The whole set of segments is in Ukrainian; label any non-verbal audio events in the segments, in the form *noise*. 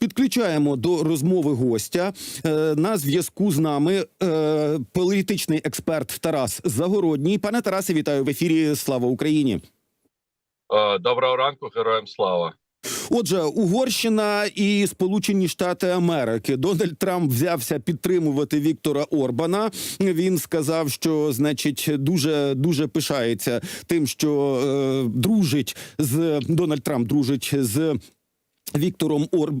підключаємо до розмови гостя. Е, На зв'язку з нами е, політичний експерт Тарас Загородній. Пане Тарасе, вітаю в ефірі. Слава Україні. Е, Доброго ранку, героям слава. Отже, Угорщина і Сполучені Штати Америки. Дональд Трамп взявся підтримувати Віктора Орбана. Він сказав, що значить дуже дуже пишається тим, що е, дружить з Дональд Трамп дружить з. Віктором Ор...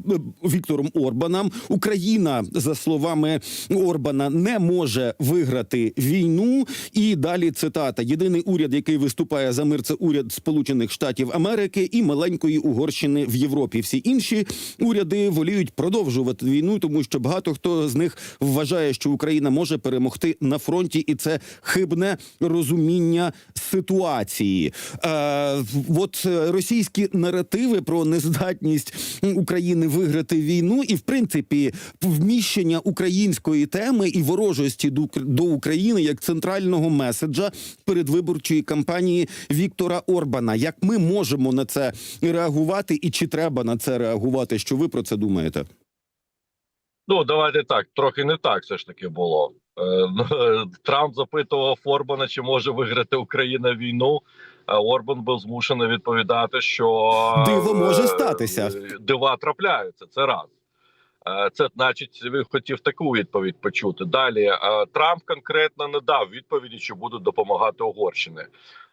Віктором Орбаном Україна, за словами Орбана, не може виграти війну. І далі цитата: єдиний уряд, який виступає за мир, це уряд Сполучених Штатів Америки і маленької Угорщини в Європі. Всі інші уряди воліють продовжувати війну, тому що багато хто з них вважає, що Україна може перемогти на фронті, і це хибне розуміння ситуації. Е, от е, російські наративи про нездатність України виграти війну, і в принципі вміщення української теми і ворожості до, України як центрального меседжа передвиборчої кампанії Віктора Орбана. Як ми можемо на це реагувати, і чи треба на це реагувати? Що ви про це думаєте? Ну давайте так, трохи не так все ж таки було. Е, ну, *laughs* Трамп запитував Орбана, чи може виграти Україна війну. Орбан був змушений відповідати, що Диво може е, статися. Дива трапляються. Це раз. Е, Це значить, він хотів таку відповідь почути. Далі е, Трамп конкретно не дав відповіді, чи будуть допомагати Угорщини.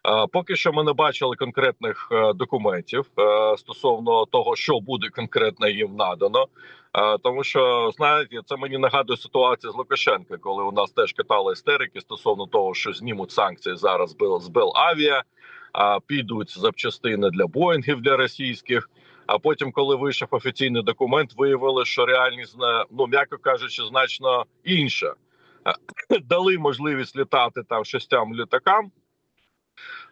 Е, Поки що ми не бачили конкретних е, документів е, стосовно того, що буде конкретно їм надано. Тому що знаєте, це мені нагадує ситуацію з Лукашенка, коли у нас теж катали істерики стосовно того, що знімуть санкції зараз з Бел- з Белавіа, підуть запчастини для Боїнгів для російських. А потім, коли вийшов офіційний документ, виявили, що реальність ну м'яко кажучи, значно інша. *clears throat* Дали можливість літати там шестям літакам.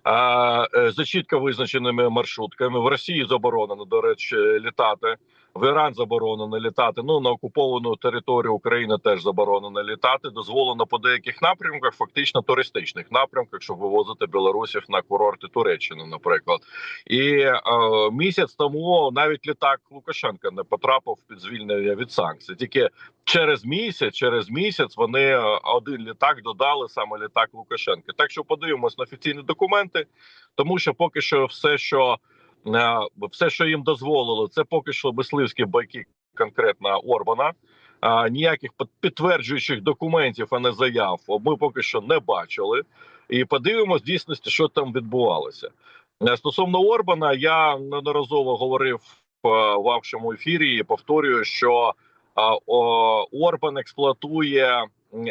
Е, за чітко визначеними маршрутками в Росії заборонено до речі літати. В Іран заборонено літати. Ну на окуповану територію України теж заборонено літати. Дозволено по деяких напрямках, фактично туристичних напрямках, щоб вивозити білорусів на курорти Туреччини, наприклад. І е, місяць тому навіть літак Лукашенка не потрапив під звільнення від санкцій. Тільки через місяць, через місяць вони е, один літак додали саме літак Лукашенка. Так що подивимось на офіційні документи, тому що поки що все, що все, що їм дозволило, це поки що мисливські байки конкретно Орбана. А, ніяких під- підтверджуючих документів, а не заяв, ми поки що не бачили. І подивимось дійсності, що там відбувалося. Е, Стосовно Орбана, я неодноразово говорив е, в вашому ефірі і повторюю, що Орбан експлуатує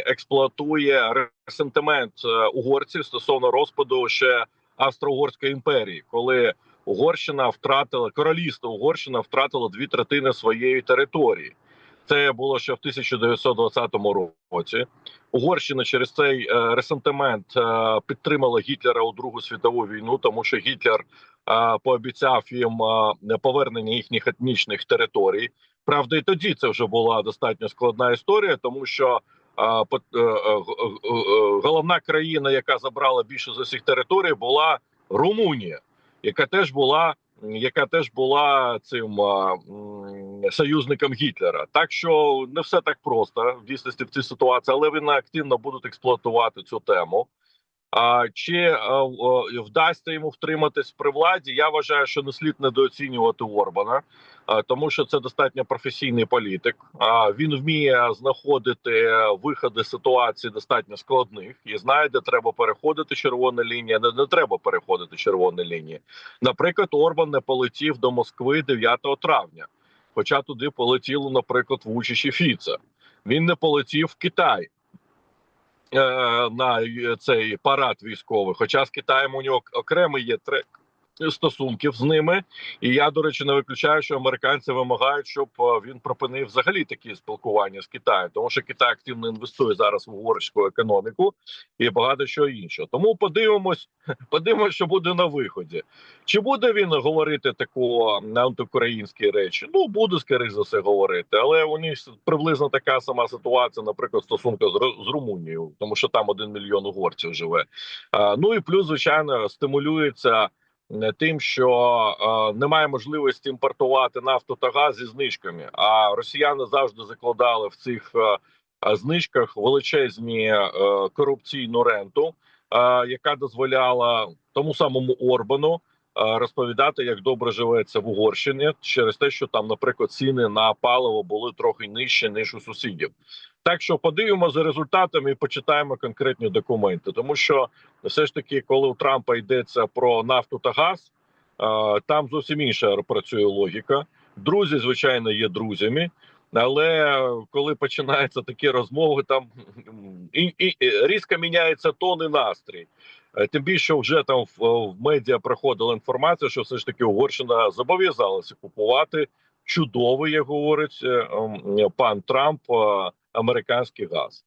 експлуатує ресентимент е, угорців стосовно розпаду ще Австро-Угорської імперії, коли Угорщина втратила королівство Угорщина втратило дві третини своєї території. Це було ще в 1920 році. Угорщина через цей е, ресентимент е, підтримала Гітлера у Другу світову війну, тому що Гітлер е, пообіцяв їм повернення їхніх етнічних територій. Правда, і тоді це вже була достатньо складна історія, тому що головна країна, яка забрала більше з усіх територій, була Румунія, яка теж була яка теж була цим а, союзником Гітлера. Так що не все так просто в дійсності в цій ситуації, але вони активно будуть експлуатувати цю тему. А чи а, вдасться йому втриматись при владі? Я вважаю, що не слід недооцінювати Орбана, тому що це достатньо професійний політик. А він вміє знаходити виходи з ситуацій достатньо складних і знає, де треба переходити червону лінію, де не треба переходити червону лінію. Наприклад, Орбан не полетів до Москви 9 травня, хоча туди полетіло, наприклад, Вучич і Фіце. Він не полетів в Китай е, на цей парад військовий. Хоча з Китаєм у нього окремий є трек стосунків з ними. І я, до речі, не виключаю, що американці вимагають, щоб е, він припинив взагалі такі спілкування з Китаєм, тому що Китай активно інвестує зараз в угорську економіку і багато що іншого. Тому подивимось, *laughs* подивимось, що буде на виході. Чи буде він говорити тако антиукраїнські речі? Ну буде скоріш за все говорити, але у них приблизно така сама ситуація, наприклад, стосунка з, Румунією, тому що там один мільйон угорців живе. Ну і плюс, звичайно, стимулюється тим, що е, немає можливості імпортувати нафту та газ зі знижками. А росіяни завжди закладали в цих е, е, знижках величезні е, корупційну ренту, е, яка дозволяла тому самому Орбану е, розповідати, як добре живеться в Угорщині, через те, що там, наприклад, ціни на паливо були трохи нижче ніж у сусідів. Так що подивимо за результатами і почитаємо конкретні документи, тому що все ж таки, коли у Трампа йдеться про нафту та газ, е, там зовсім інша працює логіка. Друзі, звичайно, є друзями. Але коли починаються такі розмови, там і, і, різко міняється тон і настрій. Е, Тим більше вже там в, в медіа проходила інформація, що все ж таки Угорщина зобов'язалася купувати чудовий, як говорить е, пан Трамп, американський газ.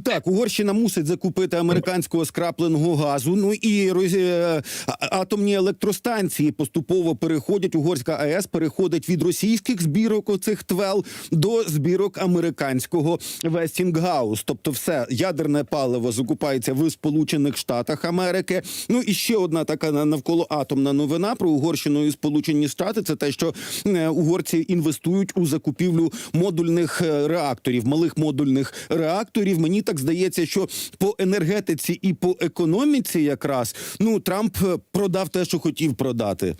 Так, Угорщина мусить закупити американського скрапленого газу. Ну і роз- е, атомні електростанції поступово переходять. Угорська АЕС переходить від російських збірок оцих твел до збірок американського Вестінгаус. Тобто, все ядерне паливо закупається в Сполучених Штатах Америки. Ну і ще одна така на- навколо атомна новина про Угорщину і Сполучені Штати. Це те, що е, угорці інвестують у закупівлю модульних е, реакторів, малих модульних реакторів. Мені так здається, що по енергетиці і по економіці, якраз ну Трамп е, продав те, що хотів продати.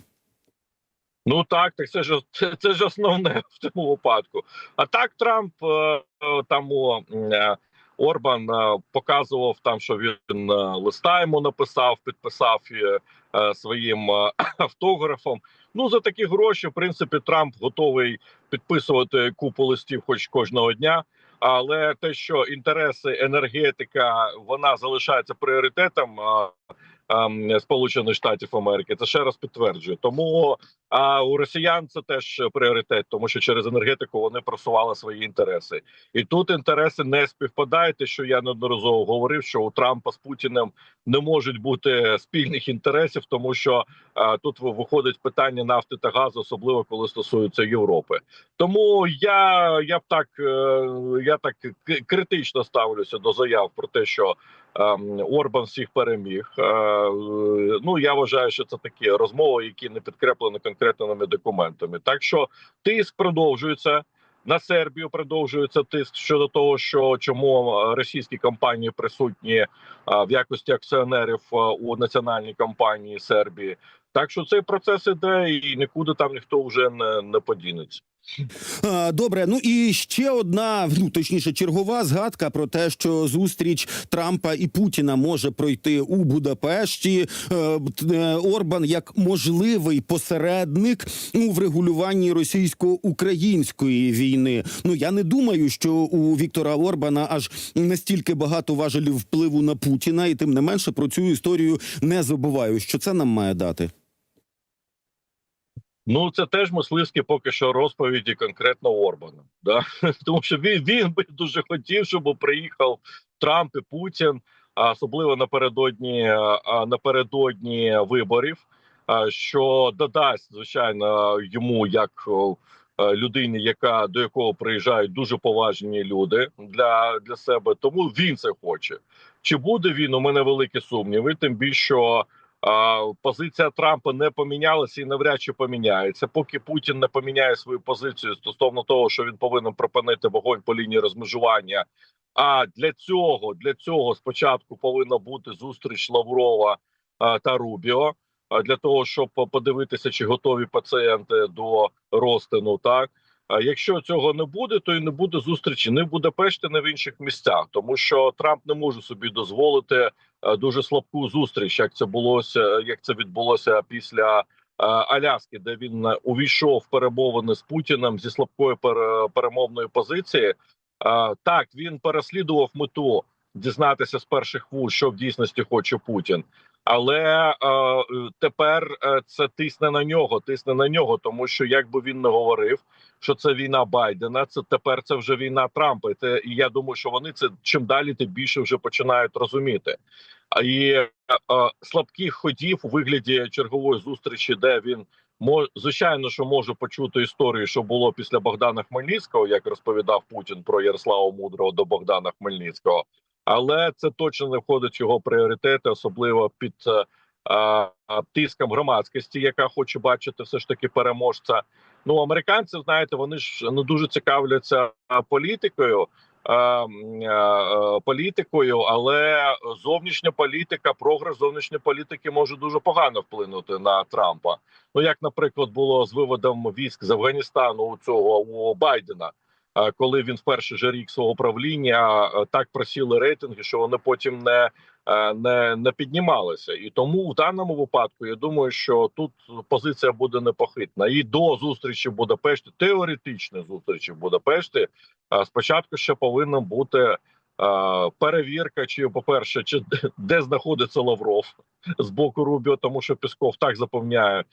Ну так, так це ж це, це ж основне *laughs* в цьому випадку. А так Трамп е, е, там е, Орбан показував там, що він листа йому написав, підписав своїм *coughs* автографом. Ну за такі гроші, в принципі, Трамп готовий підписувати купу листів, хоч кожного дня. Але те, що інтереси енергетика вона залишається пріоритетом Сполучених Штатів Америки, це ще раз підтверджує. Тому а у росіян це теж пріоритет, тому що через енергетику вони просували свої інтереси, і тут інтереси не співпадають. Те, що я неодноразово говорив, що у Трампа з Путіним не можуть бути спільних інтересів, тому що а, тут виходить питання нафти та газу, особливо коли стосується Європи. Тому я, я б так е, я так критично ставлюся до заяв про те, що ем, Орбан всіх переміг. Е, ну я вважаю, що це такі розмови, які не підкреплені конкретними документами. Так що тиск продовжується. На Сербію продовжується тиск щодо того, що чому е, російські компанії присутні е, в якості акціонерів у національній компанії Сербії. Так що цей процес іде і нікуди там ніхто вже не, не подінеться. Добре, ну і ще одна, ну точніше, чергова згадка про те, що зустріч Трампа і Путіна може пройти у Будапешті. Е, е, Орбан як можливий посередник у врегулюванні російсько-української війни. Ну я не думаю, що у Віктора Орбана аж настільки багато важелів впливу на Путіна, і тим не менше про цю історію не забуваю. Що це нам має дати? Ну це теж мисливські поки що розповіді конкретно Орбана. Да? *laughs* Тому що він, він би дуже хотів, щоб приїхав Трамп і Путін, особливо напередодні напередодні виборів, що додасть звичайно йому як е, людині, яка до якого приїжджають дуже поважні люди для, для себе. Тому він це хоче. Чи буде він? У мене великі сумніви. Тим більше. Позиція Трампа не помінялася і навряд чи поміняється. Поки Путін не поміняє свою позицію стосовно того, що він повинен припинити вогонь по лінії розмежування. А для цього для цього спочатку повинна бути зустріч Лаврова та Рубіо. а, Для того щоб подивитися, чи готові пацієнти до розтину, так якщо цього не буде, то і не буде зустрічі не в Будапешті, не в інших місцях, тому що Трамп не може собі дозволити дуже слабку зустріч, як це булося, як це відбулося після е, Аляски, де він е, увійшов в перемовини з Путіним зі слабкої пере- перемовної позиції. Е, Так він переслідував мету дізнатися з перших вуз, що в дійсності хоче Путін. Але е, е, тепер е, це тисне на нього, тисне на нього, тому що як би він не говорив, що це війна Байдена, це тепер це вже війна Трампа. І Те і я думаю, що вони це чим далі, тим більше вже починають розуміти. І е, е, слабких ходів у вигляді чергової зустрічі, де він мож, звичайно, що може почути історію, що було після Богдана Хмельницького, як розповідав Путін про Ярослава Мудрого до Богдана Хмельницького. Але це точно не входить в його пріоритети, особливо під е, а, тиском громадськості, яка хоче бачити все ж таки переможця. Ну, американці, знаєте, вони ж не дуже цікавляться політикою. е, Політикою, але зовнішня політика, прогрес зовнішньої політики може дуже погано вплинути на Трампа. Ну як, наприклад, було з виводом військ з Афганістану у цього у Байдена, коли він в перший же рік свого правління так просіли рейтинги, що вони потім не, е, не, не піднімалися. І тому в даному випадку я думаю, що тут позиція буде непохитна. І до зустрічі в Будапешті, теоретичної зустрічі в Будапешті, е, спочатку ще повинен бути. Перевірка, чи по перше, чи *laughs* де знаходиться Лавров з боку Рубіо, тому що Пісков так запевняє,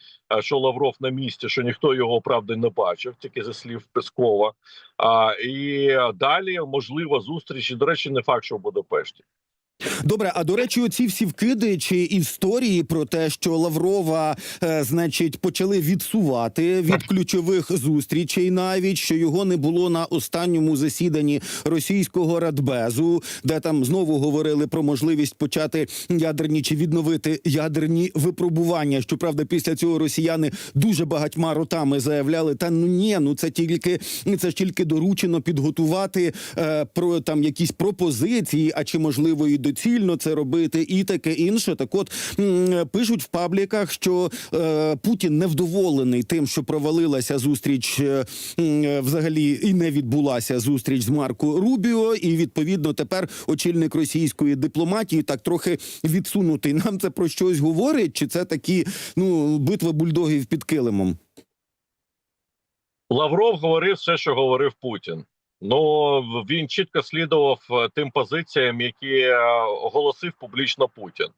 що Лавров на місці, що ніхто його правди не бачив, тільки зі слів Пескова. А і далі можлива зустріч. і, До речі, не факт, що в Будапешті. Добре, а до речі, оці всі вкиди чи історії про те, що Лаврова, е, значить, почали відсувати від ключових зустрічей, навіть що його не було на останньому засіданні російського радбезу, де там знову говорили про можливість почати ядерні чи відновити ядерні випробування. Щоправда, після цього росіяни дуже багатьма ротами заявляли: та ну ні, ну це тільки це ж тільки доручено підготувати е, про там якісь пропозиції, а чи можливо і доцільно це робити, і таке інше. Так, от пишуть в пабліках, що е, Путін невдоволений тим, що провалилася зустріч е, взагалі і не відбулася зустріч з Марко Рубіо, і відповідно тепер очільник російської дипломатії так трохи відсунутий. Нам це про щось говорить, чи це такі ну битва бульдогів під килимом? Лавров говорив все, що говорив Путін. Ну він чітко слідував е, тим позиціям, які е, оголосив публічно Путін.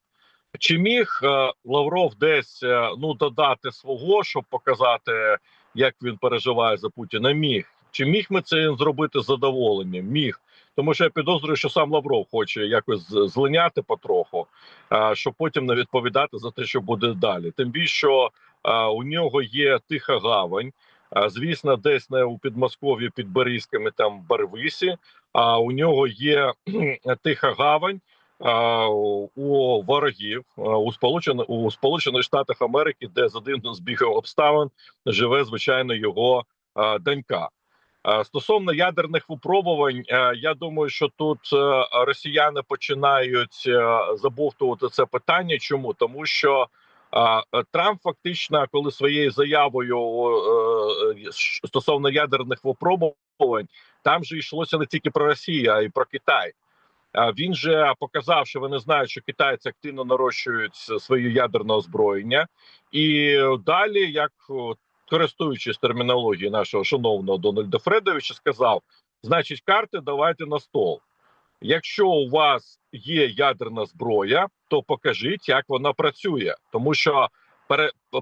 Чи міг е, Лавров десь ну додати свого, щоб показати, як він переживає за Путіна? Міг чи міг ми це зробити задоволенням? Міг. Тому що я підозрюю, що сам Лавров хоче якось злиняти потроху, щоб потім не відповідати за те, що буде далі. Тим більше, у нього є тиха гавань. Звісно, десь не у Підмосков'ї під Борізьками, там Барвисі. А у нього є тиха гавань у ворогів у Сполучених у Сполучених Штатах Америки, де за дивним збігом обставин живе звичайно його донька. Стосовно ядерних випробувань, я думаю, що тут е, росіяни починають е, забовтувати це питання. Чому тому, що Трамп фактично, коли своєю заявою е, е, стосовно ядерних випробувань, там же йшлося не тільки про Росію, а й про Китай. Він же показав, що вони знають, що китайці активно нарощують своє ядерне озброєння, і далі, як користуючись термінологією нашого шановного Дональда Фредовича, сказав: значить, карти давайте на стол. Якщо у вас є ядерна зброя, то покажіть, як вона працює, тому що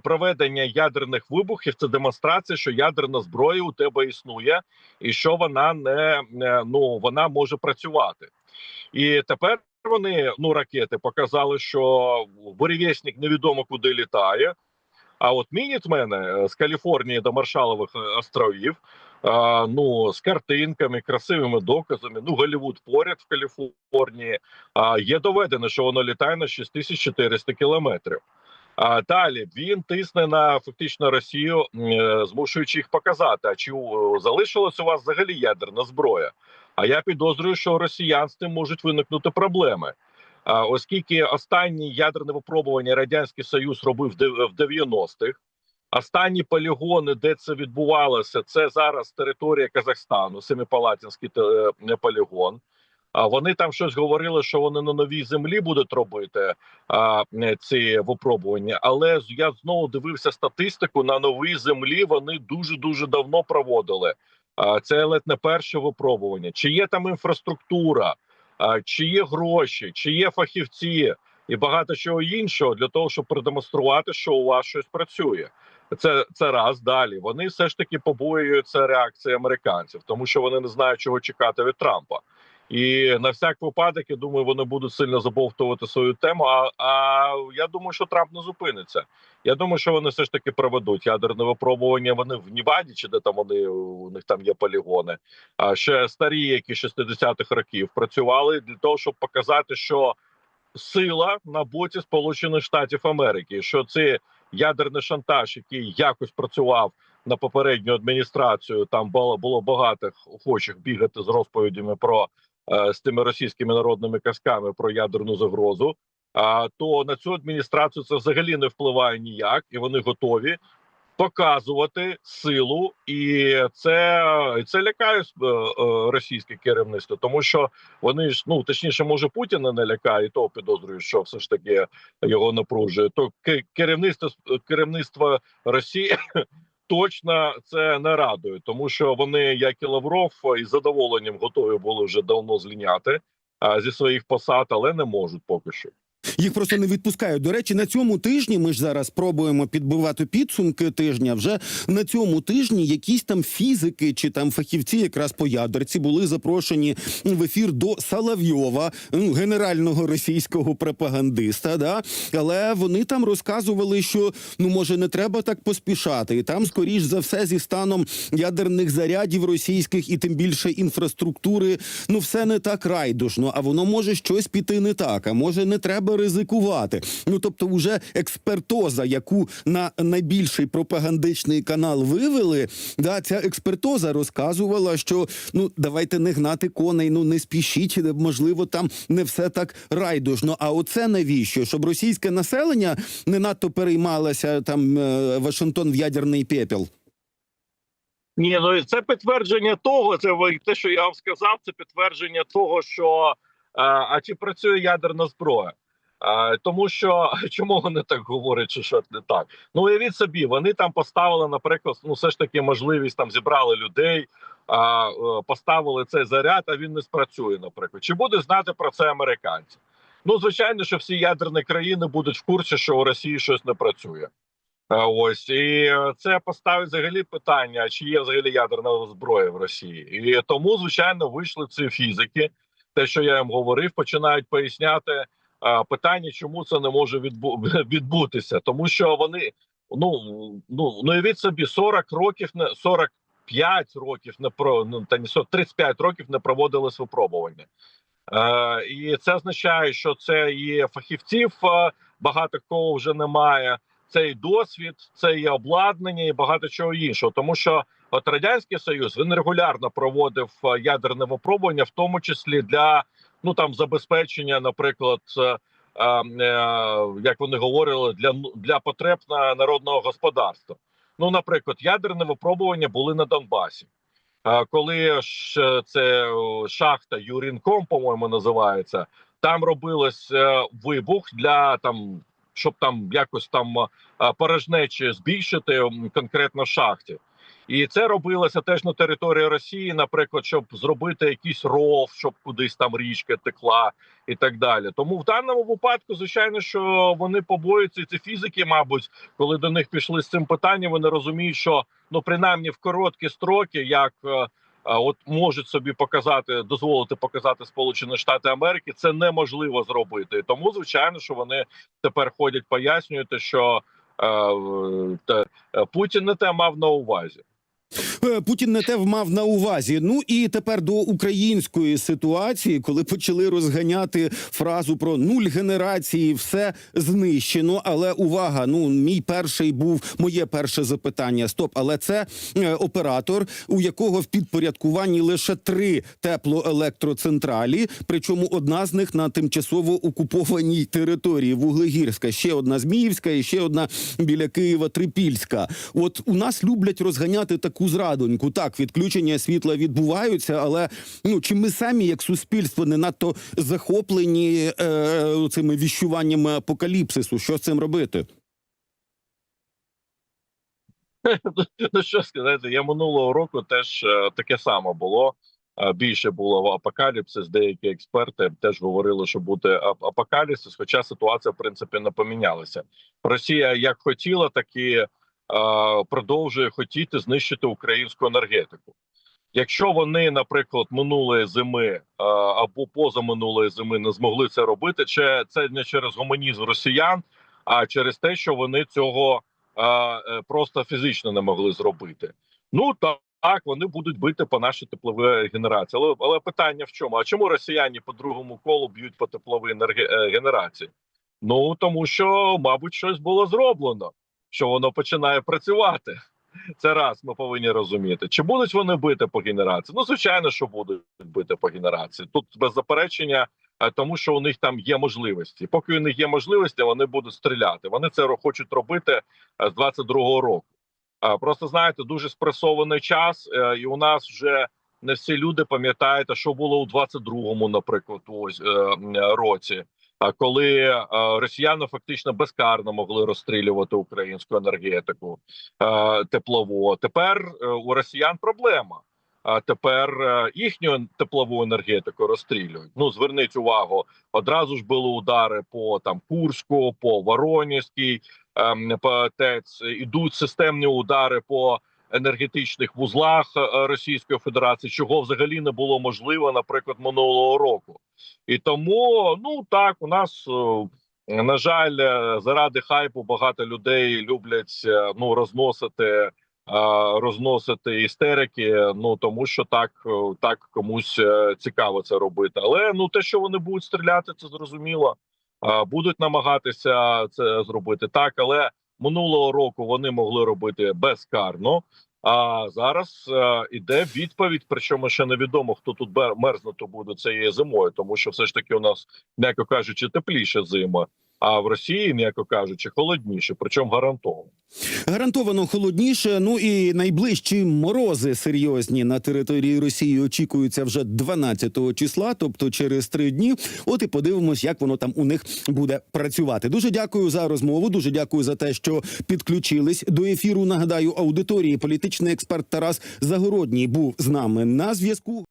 проведення ядерних вибухів це демонстрація, що ядерна зброя у тебе існує, і що вона не ну вона може працювати. І тепер вони ну ракети показали, що буревісник невідомо куди літає. А от мінітмени з Каліфорнії до Маршалових е, островів, ну з картинками, красивими доказами. Ну Голлівуд поряд в Каліфорнії. А є доведено, що воно літає на 6400 кілометрів. А далі він тисне на фактично Росію, е, змушуючи їх показати. А чи залишилась у вас взагалі ядерна зброя? А я підозрюю, що росіян з тим можуть виникнути проблеми. Оскільки останні ядерне випробування радянський союз робив в 90-х, останні полігони, де це відбувалося, це зараз територія Казахстану, Семипалатинський те- е, полігон. Вони там щось говорили, що вони на новій землі будуть робити а, е, ці випробування. Але я знову дивився статистику на новій землі. Вони дуже дуже давно проводили. А, це ледь не перше випробування. Чи є там інфраструктура, а, чи є гроші, чи є фахівці і багато чого іншого для того, щоб продемонструвати, що у вас щось працює. Це це раз далі. Вони все ж таки побоюються реакції американців, тому що вони не знають, чого чекати від Трампа. І на всяк випадок, я думаю, вони будуть сильно забовтувати свою тему. А, а я думаю, що Трамп не зупиниться. Я думаю, що вони все ж таки проведуть ядерне випробування. Вони в Ніваді, чи де там вони у них там є полігони. А ще старі, які 60-х років працювали для того, щоб показати, що сила на боці Сполучених Штатів Америки. Що це ядерний шантаж, який якось працював на попередню адміністрацію. Там було було багатих охочих бігати з розповідями про е, з тими російськими народними казками про ядерну загрозу. А то на цю адміністрацію це взагалі не впливає ніяк, і вони готові показувати силу, і це, це лякає е, е, російське керівництво, тому що вони ж ну точніше, може Путіна не лякає, і то підозрюю, що все ж таки його напружує. То ке- керівництво керівництво Росії. *laughs* Точно це не радує, тому що вони, як і Лавров, із задоволенням готові були вже давно зліняти а, зі своїх посад, але не можуть поки що. Їх просто не відпускають. До речі, на цьому тижні ми ж зараз пробуємо підбивати підсумки тижня. Вже на цьому тижні якісь там фізики чи там фахівці, якраз по ядерці, були запрошені в ефір до Соловйова, ну, генерального російського пропагандиста. Да? Але вони там розказували, що ну може не треба так поспішати, і там, скоріш за все, зі станом ядерних зарядів російських і тим більше інфраструктури, ну все не так райдужно, а воно може щось піти не так, а може не треба ризикувати. Ну тобто, вже експертоза, яку на найбільший пропагандичний канал вивели, да, ця експертоза розказувала, що ну давайте не гнати коней, ну не спішіть, можливо, там не все так райдужно. А оце навіщо? Щоб російське населення не надто переймалося там е, Вашингтон в ядерний пепел. Ні, ну це підтвердження того, це те, що я вам сказав, це підтвердження того, що е, а чи працює ядерна зброя. Тому що *laughs* чому вони так говорять, що щось не так? Ну уявіть собі, вони там поставили, наприклад, ну все ж таки можливість там зібрали людей, а, е, поставили цей заряд, а він не спрацює. Наприклад, чи буде знати про це американці? Ну звичайно, що всі ядерні країни будуть в курсі, що у Росії щось не працює. Ось і це поставить взагалі питання, чи є взагалі ядерна зброя в Росії, і тому звичайно вийшли ці фізики. Те, що я їм говорив, починають поясняти питання, чому це не може відбу- *laughs* відбутися, тому що вони ну ну ну собі 40 років не 45 років не про ну та 40, 35 років не проводились випробування. Е, і це означає, що це і фахівців е, багато кого вже немає. Це і досвід, це і обладнання, і багато чого іншого. Тому що от радянський союз він регулярно проводив е, ядерне випробування, в тому числі для ну там забезпечення, наприклад, е, е, е, як вони говорили, для ну, для потреб на народного господарства. Ну, наприклад, ядерне випробування були на Донбасі. Е, Коли ж це шахта Юрінком, по-моєму, називається, там робилось е, вибух для там, щоб там якось там е, порожнечі збільшити конкретно шахті. І це робилося теж на території Росії, наприклад, щоб зробити якийсь ров, щоб кудись там річка текла і так далі. Тому в даному випадку, звичайно, що вони побоюються ці фізики, мабуть, коли до них пішли з цим питанням, вони розуміють, що ну принаймні в короткі строки, як е, е, от можуть собі показати, дозволити показати Сполучені Штати Америки, це неможливо зробити. І тому, звичайно, що вони тепер ходять, пояснюють, що е, Путін не те мав на увазі. Е, Путін не те мав на увазі. Ну і тепер до української ситуації, коли почали розганяти фразу про нуль генерації, все знищено. Але увага, ну мій перший був моє перше запитання. Стоп, але це е, оператор, у якого в підпорядкуванні лише три теплоелектроцентралі, причому одна з них на тимчасово окупованій території Вуглегірська, ще одна Зміївська і ще одна біля Києва Трипільська. От у нас люблять розганяти таку зрадоньку. Так, відключення світла відбуваються, але ну чи ми самі, як суспільство, не надто захоплені е, цими віщуваннями апокаліпсису? Що з цим робити? *laughs* Ну що сказати, я минулого року теж е, таке саме було. Е, Більше було в апокаліпсис. Деякі експерти теж говорили, що буде апокаліпсис, хоча ситуація в принципі не помінялася. Росія як хотіла, так і продовжує хотіти знищити українську енергетику. Якщо вони, наприклад, минулої зими або позаминулої зими не змогли це робити, чи це не через гуманізм росіян, а через те, що вони цього е, просто фізично не могли зробити. Ну Так, вони будуть бити по нашій тепловій генерації. Але, але питання в чому? А чому росіяни по другому колу б'ють по тепловій е, генерації? Ну тому що, мабуть, щось було зроблено, що воно починає працювати. Це раз ми повинні розуміти. Чи будуть вони бити по генерації? Ну, звичайно, що будуть бити по генерації. Тут без заперечення, е, тому що у них там є можливості. Поки у них є можливості, вони будуть стріляти. Вони це хочуть робити е, з 22-го року. Просто знаєте, дуже спресований час, е, і у нас вже не всі люди пам'ятають, що було у 22-му, наприклад, ось е, році. А коли е, росіяни фактично безкарно могли розстрілювати українську енергетику е, теплову. Тепер е, у росіян проблема. А тепер їхню теплову енергетику розстрілюють. Ну зверніть увагу, одразу ж були удари по там Курську, по Воронезькій, ем, по ТЕЦ. Ідуть системні удари по енергетичних вузлах е, Російської Федерації, чого взагалі не було можливо, наприклад, минулого року. І тому ну так у нас. е, на жаль, е, заради хайпу багато людей люблять ну розносити, розносити істерики. Ну тому що так, так комусь цікаво це робити. Але ну те, що вони будуть стріляти, це зрозуміло. Будуть намагатися це зробити так, але минулого року вони могли робити безкарно. А зараз а, іде відповідь. Причому ще невідомо, хто тут мерзнути буде цією зимою, тому що все ж таки у нас, м'яко кажучи, тепліша зима. А в Росії, м'яко кажучи, холодніше, причому гарантовано. Гарантовано холодніше. Ну і найближчі морози серйозні на території Росії очікуються вже 12 числа, тобто через три дні. От і подивимось, як воно там у них буде працювати. Дуже дякую за розмову. Дуже дякую за те, що підключились до ефіру. Нагадаю, аудиторії політичний експерт Тарас Загородній був з нами на зв'язку.